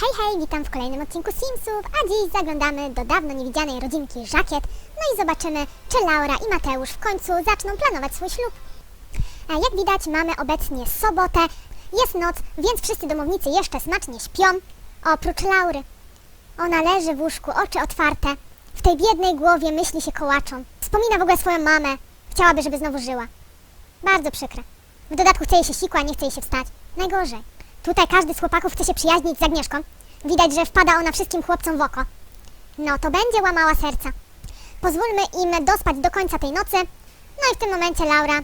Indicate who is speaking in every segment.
Speaker 1: Hej, hej, witam w kolejnym odcinku Simsów, a dziś zaglądamy do dawno niewidzianej rodzinki Żakiet, no i zobaczymy, czy Laura i Mateusz w końcu zaczną planować swój ślub. A jak widać, mamy obecnie sobotę, jest noc, więc wszyscy domownicy jeszcze smacznie śpią, oprócz Laury. Ona leży w łóżku, oczy otwarte, w tej biednej głowie myśli się kołaczą. Wspomina w ogóle swoją mamę, chciałaby, żeby znowu żyła. Bardzo przykre. W dodatku chce jej się sikła, nie chce jej się wstać. Najgorzej. Tutaj każdy z chłopaków chce się przyjaźnić z Agnieszką. Widać, że wpada ona wszystkim chłopcom w oko. No to będzie łamała serca. Pozwólmy im dospać do końca tej nocy. No i w tym momencie Laura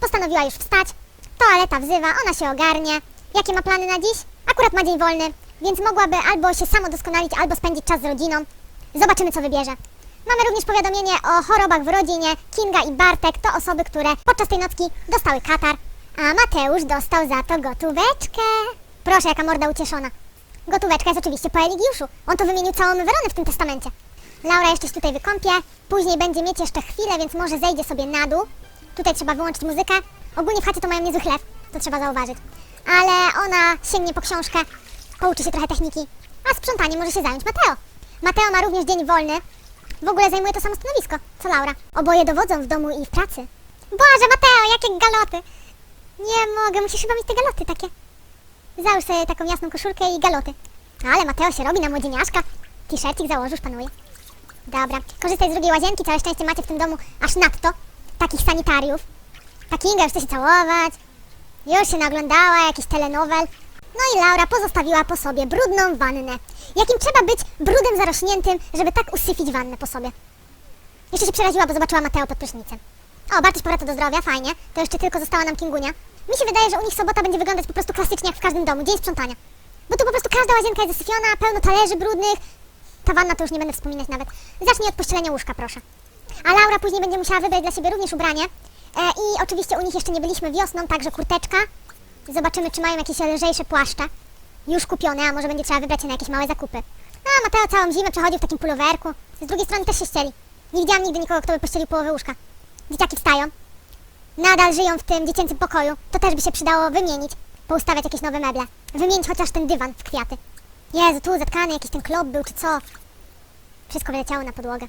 Speaker 1: postanowiła już wstać. Toaleta wzywa, ona się ogarnie. Jakie ma plany na dziś? Akurat ma dzień wolny, więc mogłaby albo się samo doskonalić, albo spędzić czas z rodziną. Zobaczymy, co wybierze. Mamy również powiadomienie o chorobach w rodzinie. Kinga i Bartek to osoby, które podczas tej nocki dostały katar, a Mateusz dostał za to gotóweczkę. Proszę, jaka morda ucieszona. Gotóweczka jest oczywiście po Eligiuszu. On to wymienił całą Weronę w tym testamencie. Laura jeszcze się tutaj wykąpie, później będzie mieć jeszcze chwilę, więc może zejdzie sobie na dół. Tutaj trzeba wyłączyć muzykę. Ogólnie w chacie to mają niezły chleb, to trzeba zauważyć. Ale ona sięgnie po książkę, pouczy się trochę techniki, a sprzątaniem może się zająć Mateo. Mateo ma również dzień wolny. W ogóle zajmuje to samo stanowisko, co Laura. Oboje dowodzą w domu i w pracy. Boże, Mateo, jakie galoty! Nie mogę, musisz chyba mieć te galoty takie. Załóż sobie taką jasną koszulkę i galoty. Ale Mateo się robi na młodzieniaszka. T-shircik założysz, panuje. Dobra, korzystaj z drugiej łazienki, całe szczęście macie w tym domu aż nadto takich sanitariów. Ta Kinga już chce się całować. Już się naglądała jakiś telenowel. No i Laura pozostawiła po sobie brudną wannę. Jakim trzeba być brudem zarośniętym, żeby tak usyfić wannę po sobie. Jeszcze się przeraziła, bo zobaczyła Mateo pod prysznicem. O, Bartuś powraca do zdrowia, fajnie. To jeszcze tylko została nam Kingunia. Mi się wydaje, że u nich sobota będzie wyglądać po prostu klasycznie jak w każdym domu, dzień sprzątania. Bo tu po prostu każda łazienka jest zasyfiona, pełno talerzy brudnych. Ta wanna to już nie będę wspominać nawet. Zacznij od pościelenia łóżka, proszę. A Laura później będzie musiała wybrać dla siebie również ubranie. E, I oczywiście u nich jeszcze nie byliśmy wiosną, także kurteczka. Zobaczymy, czy mają jakieś lżejsze płaszcze. Już kupione, a może będzie trzeba wybrać się na jakieś małe zakupy. A Mateo całą zimę przechodził w takim pulowerku. Z drugiej strony też się ścieli. Nie widziałam nigdy nikogo, kto by pościelił połowę łóżka. Dzieciaki wstają. Nadal żyją w tym dziecięcym pokoju. To też by się przydało wymienić. Poustawiać jakieś nowe meble. Wymienić chociaż ten dywan w kwiaty. Jezu, tu zatkany jakiś ten klop był, czy co? Wszystko wyleciało na podłogę.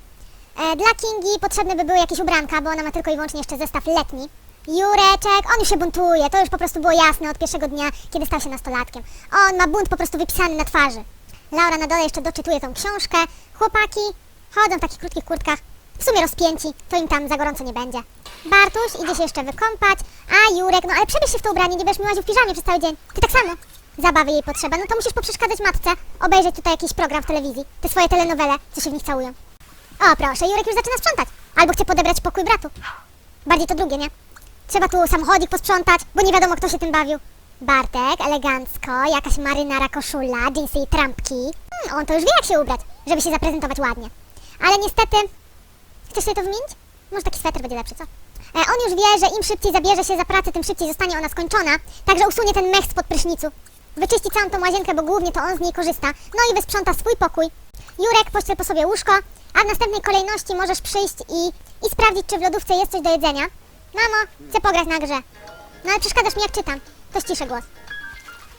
Speaker 1: E, dla Kingi potrzebne by były jakieś ubranka, bo ona ma tylko i wyłącznie jeszcze zestaw letni. Jureczek, on już się buntuje, to już po prostu było jasne od pierwszego dnia, kiedy stał się nastolatkiem. On ma bunt po prostu wypisany na twarzy. Laura na dole jeszcze doczytuje tą książkę. Chłopaki chodzą w takich krótkich kurtkach, w sumie rozpięci, to im tam za gorąco nie będzie. Bartuś idzie się jeszcze wykąpać, a Jurek, no ale przebierz się w to ubranie, nie będziesz mi łaził w piżamie przez cały dzień. Ty tak samo. Zabawy jej potrzeba, no to musisz poprzeszkadzać matce, obejrzeć tutaj jakiś program w telewizji, te swoje telenowele, co się w nich całują. O proszę, Jurek już zaczyna sprzątać, albo chce podebrać pokój bratu. Bardziej to drugie, nie? Trzeba tu samochodzik posprzątać, bo nie wiadomo kto się tym bawił. Bartek, elegancko, jakaś marynara koszula, dżinsy i trampki. Hmm, on to już wie jak się ubrać, żeby się zaprezentować ładnie. Ale niestety, chcesz sobie to wymienić? Może taki sweter będzie lepszy, co? E, on już wie, że im szybciej zabierze się za pracę, tym szybciej zostanie ona skończona, także usunie ten mech spod prysznicu. Wyczyści całą tą łazienkę, bo głównie to on z niej korzysta, no i wysprząta swój pokój. Jurek, pościel po sobie łóżko, a w następnej kolejności możesz przyjść i, i sprawdzić, czy w lodówce jest coś do jedzenia. Mamo, chcę pograć na grze. No ale przeszkadzasz mi jak czytam, to ściszę głos.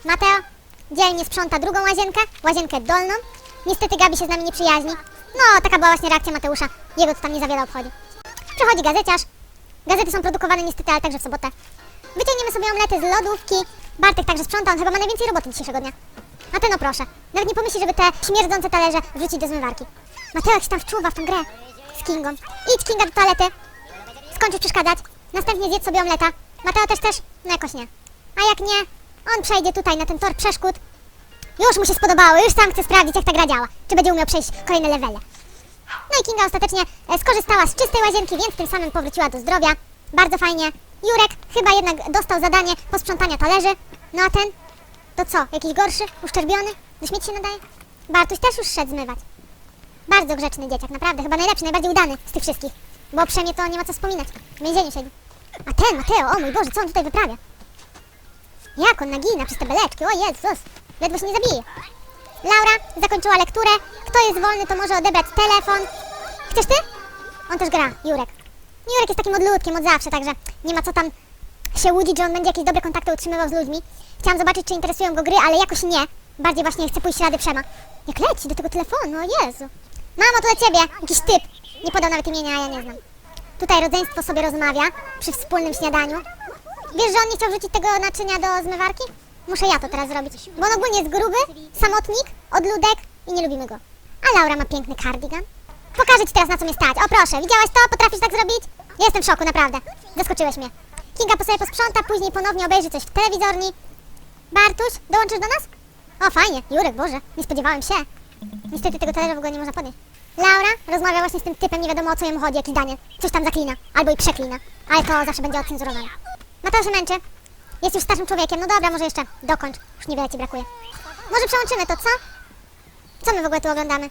Speaker 1: Mateo, dzielnie sprząta drugą łazienkę, łazienkę dolną. Niestety Gabi się z nami nie przyjaźni. No, taka była właśnie reakcja Mateusza. Jego to tam nie za wiele obchodzi. Przychodzi gazeciarz. Gazety są produkowane niestety, ale także w sobotę. Wyciągniemy sobie omlety z lodówki. Bartek także sprząta, on chyba ma najwięcej roboty dzisiejszego dnia. A ty no proszę, nawet nie pomyśli, żeby te śmierdzące talerze wrzucić do zmywarki. Mateo się tam wczuwa w tą grę z Kingą. Idź Kinga do toalety. Skończysz przeszkadzać. Następnie zjedz sobie omleta. Mateo też też? No jakoś nie. A jak nie, on przejdzie tutaj na ten tor przeszkód. Już mu się spodobało, już sam chce sprawdzić jak ta gra działa. Czy będzie umiał przejść kolejne levele. No i Kinga ostatecznie e, skorzystała z czystej łazienki, więc tym samym powróciła do zdrowia. Bardzo fajnie. Jurek chyba jednak dostał zadanie posprzątania talerzy. No a ten? To co, jakiś gorszy? Uszczerbiony? Do śmieci się nadaje? Bartuś też już szedł zmywać. Bardzo grzeczny dzieciak, naprawdę. Chyba najlepszy, najbardziej udany z tych wszystkich. Bo przemie to nie ma co wspominać. W więzieniu siedzi. A ten, Mateo, o mój Boże, co on tutaj wyprawia? Jak on nagina przez te beleczki? O Jezus, ledwo się nie zabije. Laura zakończyła lekturę. Kto jest wolny, to może odebrać telefon. Chcesz ty? On też gra, Jurek. Jurek jest takim odludkiem od zawsze, także nie ma co tam się łudzić, że on będzie jakieś dobre kontakty utrzymywał z ludźmi. Chciałam zobaczyć, czy interesują go gry, ale jakoś nie. Bardziej właśnie chcę pójść ślady Przema. Jak leci do tego telefonu, o Jezu. Mamo, to dla ciebie, jakiś typ. Nie podał nawet imienia, a ja nie znam. Tutaj rodzeństwo sobie rozmawia przy wspólnym śniadaniu. Wiesz, że on nie chciał wrzucić tego naczynia do zmywarki? Muszę ja to teraz zrobić, bo on ogólnie jest gruby, samotnik, odludek i nie lubimy go. A Laura ma piękny kardigan. Pokażę ci teraz na co mnie stać. O proszę, widziałaś to? Potrafisz tak zrobić? Jestem w szoku, naprawdę. Zaskoczyłeś mnie. Kinga po sobie posprząta, później ponownie obejrzy coś w telewizorni. Bartuś, dołączysz do nas? O, fajnie. Jurek, Boże, nie spodziewałem się. Niestety tego talerza w ogóle nie można podnieść. Laura rozmawia właśnie z tym typem, nie wiadomo o co jemu chodzi, jakiś Daniel. Coś tam zaklina, albo i przeklina. Ale to zawsze będzie ocenzurowane. Mateusz męczy. Jest już starszym człowiekiem. No dobra, może jeszcze dokończ. Już niewiele ci brakuje. Może przełączymy to, co? Co my w ogóle tu oglądamy?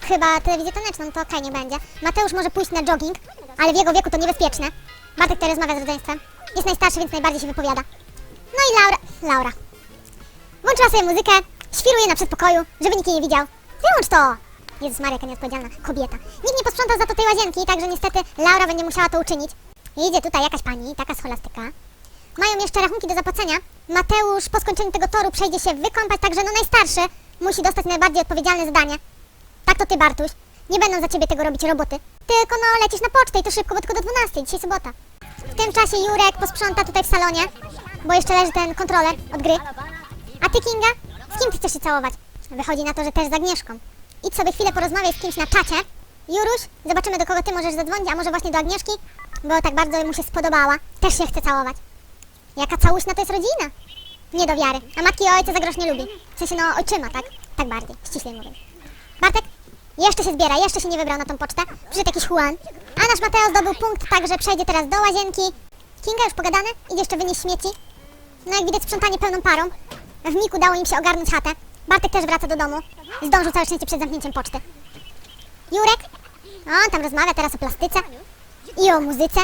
Speaker 1: Chyba telewizję taneczną, to okej, nie będzie. Mateusz może pójść na jogging, ale w jego wieku to niebezpieczne. Bartek tutaj rozmawia z rodzeństwem. Jest najstarszy, więc najbardziej się wypowiada. No i Laura... Laura. Włączyła sobie muzykę, świruje na przedpokoju, żeby nikt jej nie widział. Wyłącz to! Jezus Maria, jaka nieodpowiedzialna kobieta. Nikt nie posprzątał za to tej łazienki, także niestety Laura będzie musiała to uczynić. Idzie tutaj jakaś pani, taka scholastyka. Mają jeszcze rachunki do zapłacenia. Mateusz po skończeniu tego toru przejdzie się wykąpać, także no najstarszy musi dostać najbardziej odpowiedzialne zadanie. Tak to ty, Bartuś. Nie będą za ciebie tego robić roboty. Tylko no, lecisz na pocztę i to szybko, bo tylko do 12, dzisiaj sobota. W tym czasie Jurek posprząta tutaj w salonie, bo jeszcze leży ten kontroler od gry. A ty, Kinga? Z kim ty chcesz się całować? Wychodzi na to, że też z Agnieszką. Idź sobie chwilę porozmawiaj z kimś na czacie. Juruś, zobaczymy do kogo ty możesz zadzwonić, a może właśnie do Agnieszki? Bo tak bardzo mu się spodobała. Też się chce całować. Jaka całuśna to jest rodzina? Nie do wiary. A matki i ojca za grosz nie lubi. W sensie no ojczyma, tak? Tak bardziej, ściślej mówiąc. Bartek, jeszcze się zbiera, jeszcze się nie wybrał na tą pocztę. Przyszedł jakiś Juan. A nasz Mateo zdobył punkt, także przejdzie teraz do łazienki. Kinga już pogadane? Idzie jeszcze wynieść śmieci. No jak widać sprzątanie pełną parą. W Miku udało im się ogarnąć chatę. Bartek też wraca do domu. Zdążył całe szczęście przed zamknięciem poczty. Jurek? On tam rozmawia teraz o plastyce i o muzyce.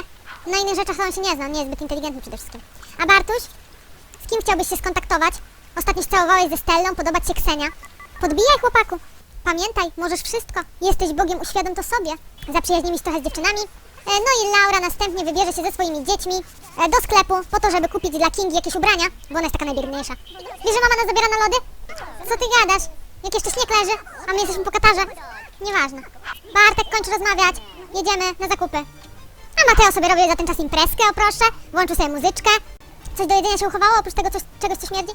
Speaker 1: Na innych rzeczach on się nie zna, nie jest zbyt inteligentny przede wszystkim. A Bartuś? Z kim chciałbyś się skontaktować? Ostatnio całowałeś ze Stellą, podobać się Ksenia. Podbijaj chłopaku. Pamiętaj, możesz wszystko. Jesteś Bogiem, uświadom to sobie. Zaprzyjaźnimy się trochę z dziewczynami. E, No i Laura następnie wybierze się ze swoimi dziećmi e, do sklepu po to, żeby kupić dla Kingi jakieś ubrania, bo ona jest taka najbiedniejsza. Wiesz, że mama nas zabiera na lody? Co ty gadasz? Jak jeszcze śnieg leży, a my jesteśmy po Katarze? Nieważne. Bartek, kończ rozmawiać. Jedziemy na zakupy. A Mateo sobie robi za ten czas imprezkę, o proszę. Włączył sobie muzyczkę. Coś do jedzenia się uchowało, oprócz tego coś, czegoś, co śmierdzi?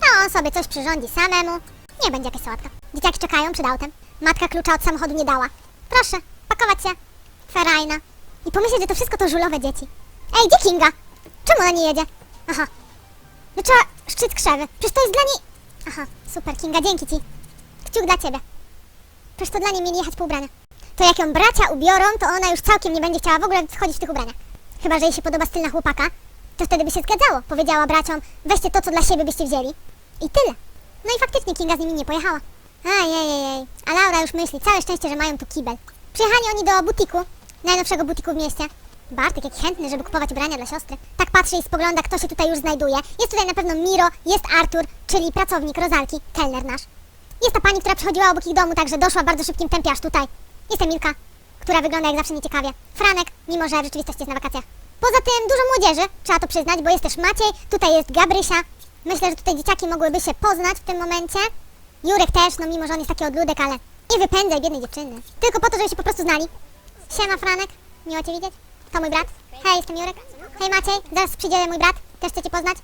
Speaker 1: No, on sobie coś przyrządzi samemu. Nie będzie jakaś sałatka. Dzieciaki czekają przed autem. Matka klucza od samochodu nie dała. Proszę, pakować się. Ferajna. I pomyśleć, że to wszystko to żulowe dzieci. Ej, gdzie Kinga? Czemu ona nie jedzie? Aha. No trzeba szczyt krzewy. Przecież to jest dla niej... Aha, super, Kinga, dzięki ci. Kciuk dla ciebie. Przecież to dla niej mieli jechać po ubrania. To jak ją bracia ubiorą, to ona już całkiem nie będzie chciała w ogóle chodzić w tych ubraniach. Chyba, że jej się podoba styl na chłopaka, to wtedy by się zgadzało. Powiedziała braciom, weźcie to, co dla siebie byście wzięli. I tyle. No i faktycznie Kinga z nimi nie pojechała. Ajajajaj. A Laura już myśli, całe szczęście, że mają tu kibel. Przyjechali oni do butiku, najnowszego butiku w mieście. Bartek jak chętny, żeby kupować ubrania dla siostry. Tak patrzy i spogląda, kto się tutaj już znajduje. Jest tutaj na pewno Miro, jest Artur, czyli pracownik Rozalki, kelner nasz. Jest ta pani, która przychodziła obok ich domu, także doszła w bardzo szybkim tempie aż tutaj. Jest Emilka, która wygląda jak zawsze nieciekawie. Franek, mimo że w rzeczywistości jest na wakacjach. Poza tym dużo młodzieży, trzeba to przyznać, bo jest też Maciej, tutaj jest Gabrysia. Myślę, że tutaj dzieciaki mogłyby się poznać w tym momencie. Jurek też, no mimo że on jest taki odludek, ale nie wypędzaj biednej dziewczyny. Tylko po to, żeby się po prostu znali. Siema Franek, miło Cię widzieć. To mój brat. Hej, jestem Jurek. Hej Maciej, zaraz przyjdzie mój brat. Też chcę Cię poznać.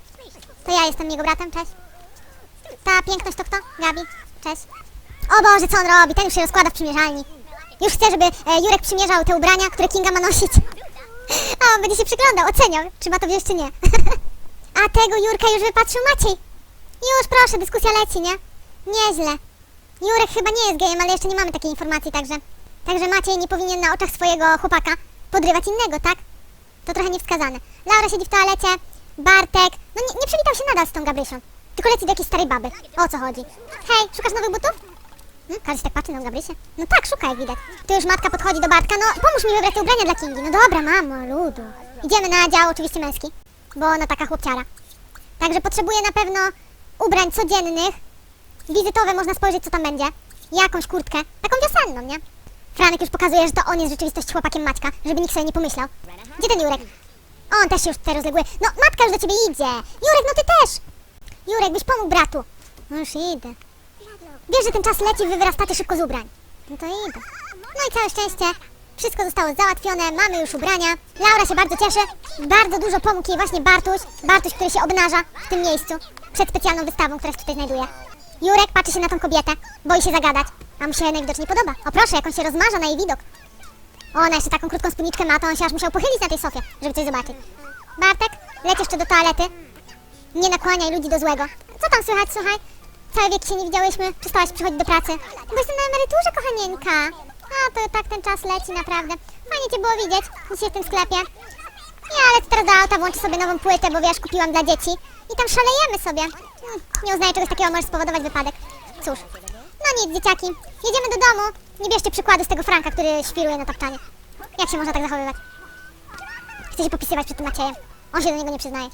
Speaker 1: To ja jestem jego bratem, cześć. Ta piękność to kto? Gabi, cześć. O Boże, co on robi? Ten już się rozkłada w przymierzalni. Już chce, żeby e, Jurek przymierzał te ubrania, które Kinga ma nosić. A on będzie się przyglądał, oceniał, czy ma to wziąć, czy nie. A tego Jurka już wypatrzył Maciej. Już proszę, dyskusja leci, nie? Nieźle. Jurek chyba nie jest gejem, ale jeszcze nie mamy takiej informacji, także... Także Maciej nie powinien na oczach swojego chłopaka podrywać innego, tak? To trochę niewskazane. Laura siedzi w toalecie, Bartek... No nie, nie przywitał się nadal z tą Gabrysią. Tylko leci do jakiejś starej baby. O co chodzi? Hej, szukasz nowych butów? Hmm? Każdy się tak patrzy na Gabrysię? No tak, szuka jak widać. Tu już matka podchodzi do Bartka. No pomóż mi wybrać te ubrania dla Kingi. No dobra, mamo, ludu. Idziemy na dział oczywiście męski, bo ona taka chłopciara. Także potrzebuje na pewno ubrań codziennych. Wizytowe można spojrzeć co tam będzie. Jakąś kurtkę, taką wiosenną, nie? Franek już pokazuje, że to on jest w rzeczywistości chłopakiem Maćka, żeby nikt sobie nie pomyślał. Gdzie ten Jurek? On też się już tutaj rozleguje. No, matka już do ciebie idzie. Jurek, no ty też. Jurek, byś pomógł bratu. No już idę. Wiesz, że ten czas leci, wy wyrastacie szybko z ubrań. No to idę. No i całe szczęście, wszystko zostało załatwione, mamy już ubrania. Laura się bardzo cieszy. Bardzo dużo pomógł jej właśnie Bartuś. Bartuś, który się obnaża w tym miejscu, przed specjalną wystawą, która się tutaj znajduje. Jurek patrzy się na tą kobietę, boi się zagadać, a mu się najwidoczniej podoba. O proszę, jak on się rozmarza na jej widok. Ona jeszcze taką krótką spódniczkę ma, to on się aż musiał pochylić na tej sofie, żeby coś zobaczyć. Bartek, leć jeszcze do toalety. Nie nakłaniaj ludzi do złego. Co tam słychać, słuchaj? Całe wieki się nie widziałyśmy, przestałaś przychodzić do pracy. Bo jestem na emeryturze, kochanieńka. A, to tak ten czas leci, naprawdę. Fajnie cię było widzieć dzisiaj w tym sklepie. Nie, ale teraz do auta włączę sobie nową płytę, bo wiesz, kupiłam dla dzieci. I tam szalejemy sobie. Hmm, nie uznaję czegoś takiego, może spowodować wypadek. Cóż. No nic, dzieciaki. Jedziemy do domu. Nie bierzcie przykładu z tego Franka, który świruje na tapczanie. Jak się można tak zachowywać? Chce się popisywać przed tym Maciejem. On się do niego nie przyznaje.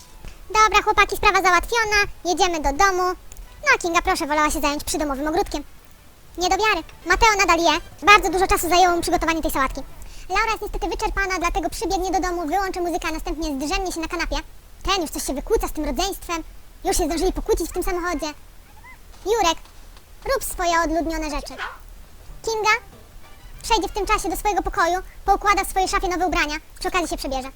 Speaker 1: Dobra, chłopaki, sprawa załatwiona. Jedziemy do domu. No, Kinga, proszę, wolała się zająć przydomowym ogródkiem. Nie do wiary. Mateo nadal je. Bardzo dużo czasu zajęło mu przygotowanie tej sałatki. Laura jest niestety wyczerpana, dlatego przybiegnie do domu, wyłączy muzykę, a następnie zdrzemnie się na kanapie. Ten już coś się wykłóca z tym rodzeństwem. Już się zdążyli pokłócić w tym samochodzie. Jurek, rób swoje odludnione rzeczy. Kinga przejdzie w tym czasie do swojego pokoju, poukłada w swojej szafie nowe ubrania, przy okazji się przebierze.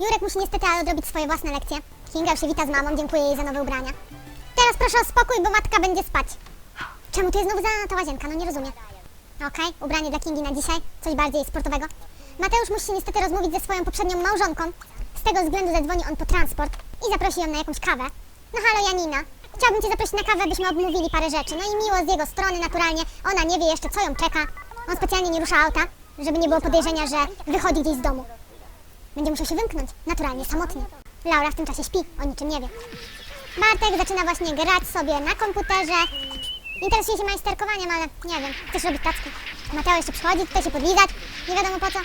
Speaker 1: Jurek musi niestety odrobić swoje własne lekcje. Kinga już się wita z mamą, dziękuję jej za nowe ubrania. Teraz proszę o spokój, bo matka będzie spać. Czemu tu jest znowu zalana ta łazienka? No nie rozumiem. Okej, ubranie dla Kingi na dzisiaj, coś bardziej sportowego. Mateusz musi niestety rozmówić ze swoją poprzednią małżonką. Z tego względu zadzwoni on po transport i zaprosi ją na jakąś kawę. No halo Janina, chciałbym Cię zaprosić na kawę, byśmy obmówili parę rzeczy. No i miło z jego strony, naturalnie. Ona nie wie jeszcze, co ją czeka. On specjalnie nie rusza auta, żeby nie było podejrzenia, że wychodzi gdzieś z domu. Będzie musiał się wymknąć, naturalnie, samotnie. Laura w tym czasie śpi, o niczym nie wie. Bartek zaczyna właśnie grać sobie na komputerze. Interesuje się majsterkowaniem, ale nie wiem, chcesz robić tacki. Mateo jeszcze przychodzi, tutaj się podlizać, nie wiadomo po co.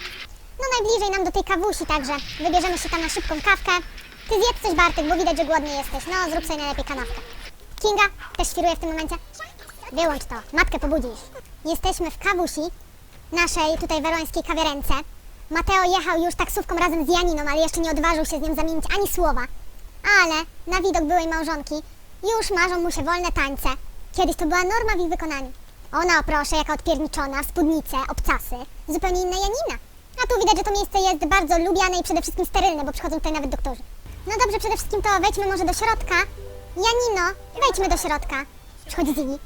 Speaker 1: No najbliżej nam do tej kawusi, także wybierzemy się tam na szybką kawkę. Ty zjedz coś Bartek, bo widać, że głodny jesteś. No, zrób sobie najlepiej kanapkę. Kinga też świruje w tym momencie. Wyłącz to, matkę pobudzisz. Jesteśmy w kawusi, naszej tutaj werońskiej kawiarence. Mateo jechał już taksówką razem z Janiną, ale jeszcze nie odważył się z nią zamienić ani słowa. Ale na widok byłej małżonki już marzą mu się wolne tańce. Kiedyś to była norma w ich wykonaniu. Ona, proszę, jaka odpierniczona, spódnice, obcasy. Zupełnie inna Janina. A tu widać, że to miejsce jest bardzo lubiane i przede wszystkim sterylne, bo przychodzą tutaj nawet doktorzy. No dobrze, przede wszystkim to wejdźmy może do środka. Janino, wejdźmy do środka. Przychodzi Ziggy.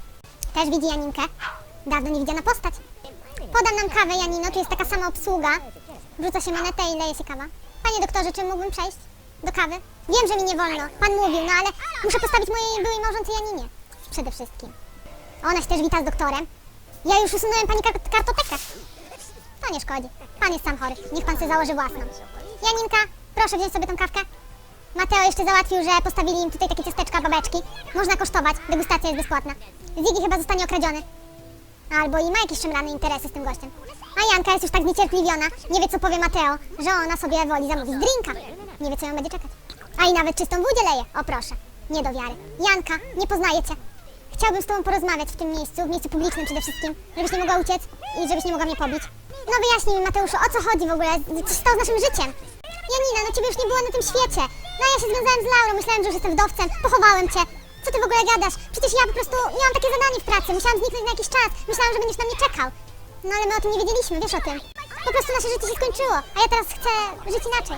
Speaker 1: Też widzi Janinkę. Dawno nie widziana postać. Podam nam kawę, Janino, tu jest taka sama obsługa. Wrzuca się monetę i leje się kawa. Panie doktorze, czy mógłbym przejść do kawy? Wiem, że mi nie wolno. Pan mówił, no ale muszę postawić mojej byłej małżonce Janinie. Przede wszystkim. Ona się też wita z doktorem. Ja już usunąłem pani kar- kartotekę. To nie szkodzi. Pan jest sam chory. Niech pan sobie założy własną. Janinka, proszę wziąć sobie tą kawkę. Mateo jeszcze załatwił, że postawili im tutaj takie ciasteczka, babeczki. Można kosztować, degustacja jest bezpłatna. Ziggy chyba zostanie okradziony. Albo i ma jakieś szemrane interesy z tym gościem. A Janka jest już tak zniecierpliwiona, nie wie co powie Mateo, że ona sobie woli zamówić drinka. Nie wie co ją będzie czekać. A i nawet czystą wódę leje, o proszę. Nie do wiary. Janka, nie poznaję cię. Chciałbym z tobą porozmawiać w tym miejscu, w miejscu publicznym przede wszystkim, żebyś nie mogła uciec i żebyś nie mogła mnie pobić. No wyjaśnij mi Mateuszu, o co chodzi w ogóle, co się stało z naszym życiem? Janina, no ciebie już nie było na tym świecie. No ja się związałem z Laurą, myślałem, że już jestem wdowcem, pochowałem cię. Co ty w ogóle gadasz? Przecież ja po prostu miałam takie zadanie w pracy, musiałam zniknąć na jakiś czas. Myślałam, że będziesz na mnie czekał. No ale my o tym nie wiedzieliśmy, wiesz o tym. Po prostu nasze życie się skończyło, a ja teraz chcę żyć inaczej.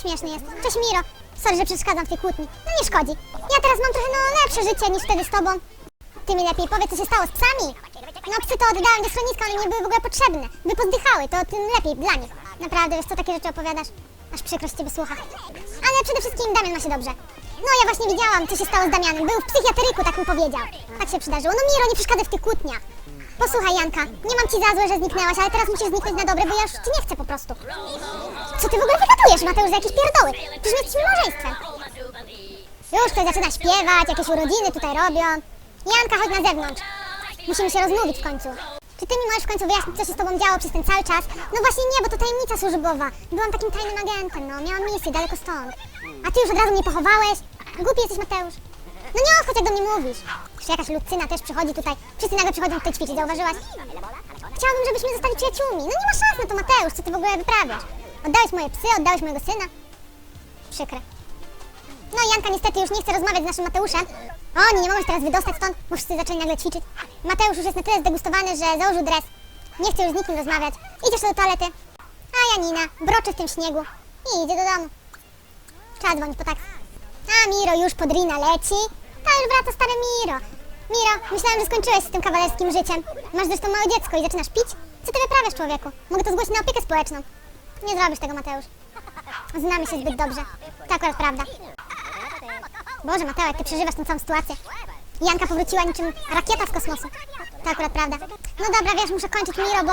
Speaker 1: Śmieszny jest. Cześć Miro. Sorry, że przeszkadzam w tej kłótni. No nie szkodzi. Ja teraz mam trochę no lepsze życie niż wtedy z tobą. Ty mi lepiej powiedz, co się stało z psami. No psy to oddałem do schroniska, one nie były w ogóle potrzebne. By pozdychały, to tym lepiej dla nich. Naprawdę, wiesz co, takie rzeczy opowiadasz? Aż przykro z ciebie słucha. Ale przede wszystkim Damian ma się dobrze. No ja właśnie widziałam, co się stało z Damianem. Był w psychiatryku, tak mi powiedział. Tak się przydarzyło. No Miro, nie przeszkadzaj w tych kłótniach. Posłuchaj, Janka, nie mam ci za złe, że zniknęłaś, ale teraz musisz zniknąć na dobre, bo ja już ci nie chcę po prostu. Co ty w ogóle wygadujesz, Mateusz, za jakieś pierdoły? Przecież my małżeństwem. Już ktoś zaczyna śpiewać, jakieś urodziny tutaj robią. Janka, chodź na zewnątrz. Musimy się rozmówić w końcu. Czy ty mi możesz w końcu wyjaśnić, co się z tobą działo przez ten cały czas? No właśnie nie, bo to tajemnica służbowa. Byłam takim tajnym agentem, no. Miałam misję daleko stąd. A ty już od razu mnie pochowałeś? Głupi jesteś, Mateusz. No nie odchodź, jak do mnie mówisz. Czy jakaś Lucyna też przychodzi tutaj. Wszyscy nagle przychodzą tutaj ćwiczyć, zauważyłaś? Chciałabym, żebyśmy zostali przyjaciółmi. No nie ma szans na to, Mateusz. Co ty w ogóle wyprawiasz? Oddałeś moje psy, oddałeś mojego syna. Przykre. No i Janka niestety już nie chce rozmawiać z naszym Mateuszem. Oni nie mogą się teraz wydostać stąd, bo wszyscy zaczęli nagle ćwiczyć. Mateusz już jest na tyle zdegustowany, że założył dres. Nie chce już z nikim rozmawiać. Idzie jeszcze do toalety. A Janina broczy w tym śniegu i idzie do domu. Trzeba dzwonić po taksi. A Miro już pod Rina leci. To już wraca stary Miro. Miro, myślałem, że skończyłeś z tym kawalerskim życiem. Masz zresztą małe dziecko i zaczynasz pić? Co ty wyprawiasz, człowieku? Mogę to zgłosić na opiekę społeczną. Nie zrobisz tego, Mateusz. Znamy się zbyt dobrze. To akurat prawda. Boże, Mateo, jak ty przeżywasz tę całą sytuację. Janka powróciła niczym rakieta z kosmosu. To akurat prawda. No dobra, wiesz, muszę kończyć Miro, bo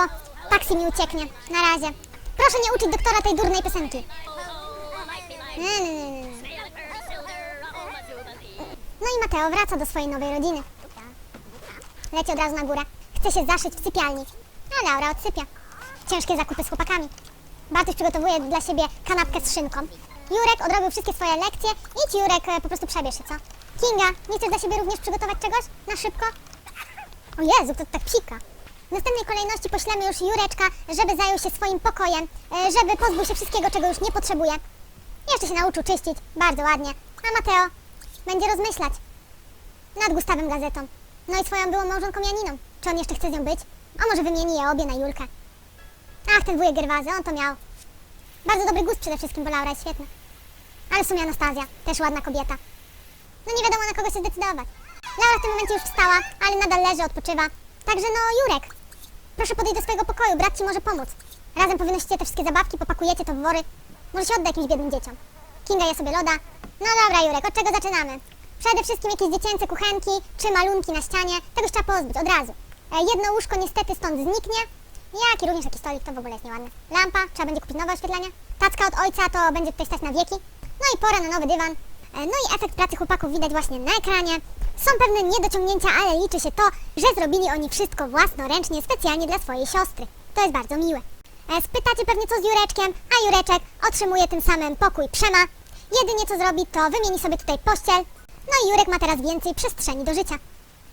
Speaker 1: taksi mi ucieknie. Na razie. Proszę nie uczyć doktora tej durnej piosenki. Nie, nie, nie, nie. No i Mateo wraca do swojej nowej rodziny. Leci od razu na górę. Chce się zaszyć w sypialni. A Laura odsypia. Ciężkie zakupy z chłopakami. Bartuś przygotowuje dla siebie kanapkę z szynką. Jurek odrobił wszystkie swoje lekcje. Idź Jurek, e, po prostu przebierz się, co? Kinga, nie chcesz dla siebie również przygotować czegoś? Na szybko? O Jezu, to tak psika. W następnej kolejności poślemy już Jureczka, żeby zajął się swoim pokojem, e, żeby pozbył się wszystkiego, czego już nie potrzebuje. Jeszcze się nauczył czyścić, bardzo ładnie. A Mateo będzie rozmyślać nad Gustawem Gazetą. No i swoją byłą małżonką Janiną. Czy on jeszcze chce z nią być? A może wymieni je obie na Julkę? Ach, ten wujek Gerwazy, on to miał. Bardzo dobry gust przede wszystkim, bo Laura jest świetna. Ale w sumie Anastazja, też ładna kobieta. No nie wiadomo na kogo się zdecydować. Laura w tym momencie już wstała, ale nadal leży, odpoczywa. Także no, Jurek, proszę podejść do swojego pokoju, brat ci może pomóc. Razem powynosicie te wszystkie zabawki, popakujecie to w wory. Może się odda jakimś biednym dzieciom. Kinga je sobie loda. No dobra, Jurek, od czego zaczynamy? Przede wszystkim jakieś dziecięce kuchenki czy malunki na ścianie. Tego trzeba pozbyć od razu. E, jedno łóżko niestety stąd zniknie. Jak i również taki stolik, to w ogóle jest nieładne. Lampa, trzeba będzie kupić nowe oświetlenie. Tacka od ojca to będzie tutaj stać na wieki. No i pora na nowy dywan. E, No i efekt pracy chłopaków widać właśnie na ekranie. Są pewne niedociągnięcia, ale liczy się to, że zrobili oni wszystko własnoręcznie, specjalnie dla swojej siostry. To jest bardzo miłe. E, Spytacie pewnie co z Jureczkiem, a Jureczek otrzymuje tym samym pokój Przema. Jedynie co zrobi, to wymieni sobie tutaj pościel. No i Jurek ma teraz więcej przestrzeni do życia.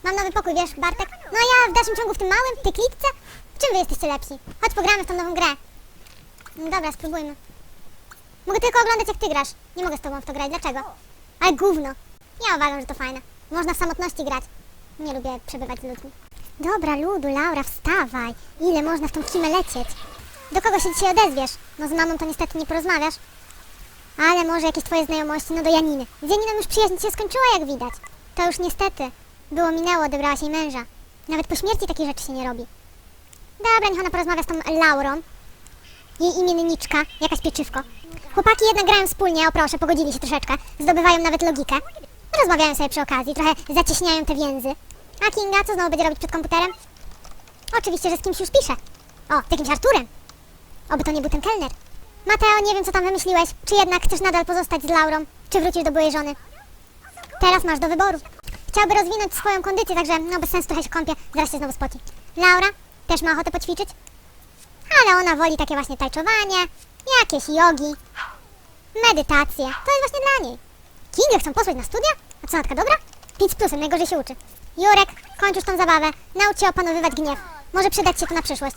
Speaker 1: Mam nowy pokój, wiesz, Bartek? No ja w dalszym ciągu w tym małym, w tej klitce? Czym wy jesteście lepsi? Chodź pogramy w tą nową grę. No dobra, spróbujmy. Mogę tylko oglądać jak ty grasz. Nie mogę z tobą w to grać. Dlaczego? Ale gówno. Ja uważam, że to fajne. Można w samotności grać. Nie lubię przebywać z ludźmi. Dobra, Ludu, Laura, wstawaj. Ile można w tą kimę lecieć? Do kogo się dzisiaj odezwiesz? No z mamą to niestety nie porozmawiasz. Ale może jakieś twoje znajomości, no do Janiny. Z Janiną już przyjaźń się skończyła, jak widać. To już niestety. Było minęło, odebrałaś jej męża. Nawet po śmierci takich rzeczy się nie robi. Dobra, niech ona porozmawia z tą Laurą. Jej imienniczka, jakaś pieczywko. Chłopaki jednak grają wspólnie, o proszę, pogodzili się troszeczkę. Zdobywają nawet logikę. Rozmawiają sobie przy okazji, trochę zacieśniają te więzy. A Kinga co znowu będzie robić przed komputerem? Oczywiście, że z kimś już pisze. O, z jakimś Arturem. Oby to nie był ten kelner. Mateo, nie wiem co tam wymyśliłeś. Czy jednak chcesz nadal pozostać z Laurą? Czy wrócisz do byłej żony? Teraz masz do wyboru. Chciałby rozwinąć swoją kondycję, także no bez sensu trochę się kąpie, zaraz się znowu spoci. Laura też ma ochotę poćwiczyć? Ale ona woli takie właśnie tańczowanie, jakieś jogi, medytacje. To jest właśnie dla niej. Kingę chcą posłać na studia? A co, natka dobra? 5 z plusem, najgorzej się uczy. Jurek, kończ już tą zabawę, naucz się opanowywać gniew. Może przydać się to na przyszłość.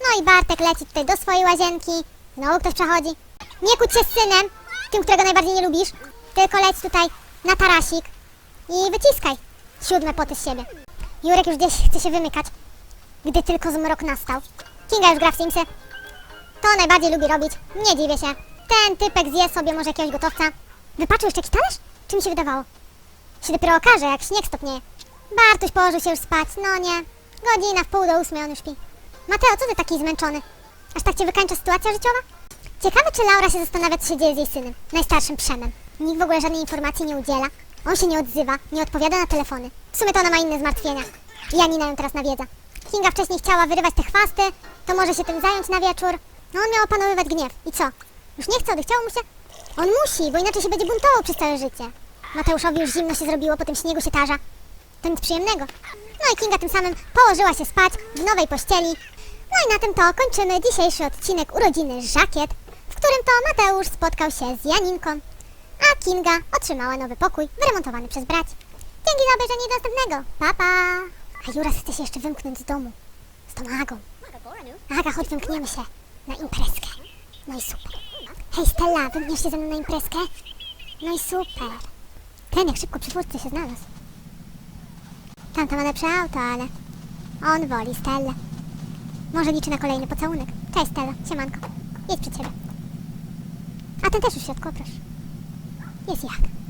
Speaker 1: No i Bartek leci tutaj do swojej łazienki. Znowu ktoś przechodzi. Nie kłóć się z synem, tym, którego najbardziej nie lubisz. Tylko leć tutaj na tarasik i wyciskaj siódme poty z siebie. Jurek już gdzieś chce się wymykać, gdy tylko zmrok nastał. Kinga już gra w Simsy. To najbardziej lubi robić. Nie dziwię się. Ten typek zje sobie może jakiegoś gotowca. Wypaczył jeszcze jakiś talerz? Czy mi się wydawało? Się dopiero okaże, jak śnieg stopnieje. Bartuś położył się już spać. No nie. Godzina w pół do ósmej on już śpi. Mateo, co ty taki zmęczony? Aż tak cię wykańcza sytuacja życiowa? Ciekawe, czy Laura się zastanawia, co się dzieje z jej synem, najstarszym Przemem. Nikt w ogóle żadnej informacji nie udziela. On się nie odzywa, nie odpowiada na telefony. W sumie to ona ma inne zmartwienia. I Janina ją teraz nawiedza. Kinga wcześniej chciała wyrywać te chwasty, to może się tym zająć na wieczór. No on miał opanowywać gniew. I co? Już nie chce, odechciało mu się? On musi, bo inaczej się będzie buntował przez całe życie. Mateuszowi już zimno się zrobiło, po tym śniegu się tarza. To nic przyjemnego. No i Kinga tym samym położyła się spać w nowej pościeli. No i na tym to kończymy dzisiejszy odcinek urodziny Żakiet, w którym to Mateusz spotkał się z Janinką, a Kinga otrzymała nowy pokój wyremontowany przez braci. Dzięki za obejrzenie do następnego. Pa, pa! A Jura chce się jeszcze wymknąć z domu. Z tą Agą. Aga, chodź wymkniemy się na imprezkę. No i super. Hej Stella, wymkniesz się ze mną na imprezkę? No i super. Ten jak szybko przy furtce się znalazł. Tamta ma lepsze auto, ale on woli Stellę. Może liczy na kolejny pocałunek. Cześć Stella, siemanko. Jedź przed siebie. A ten też już w środku, proszę. Jest jak.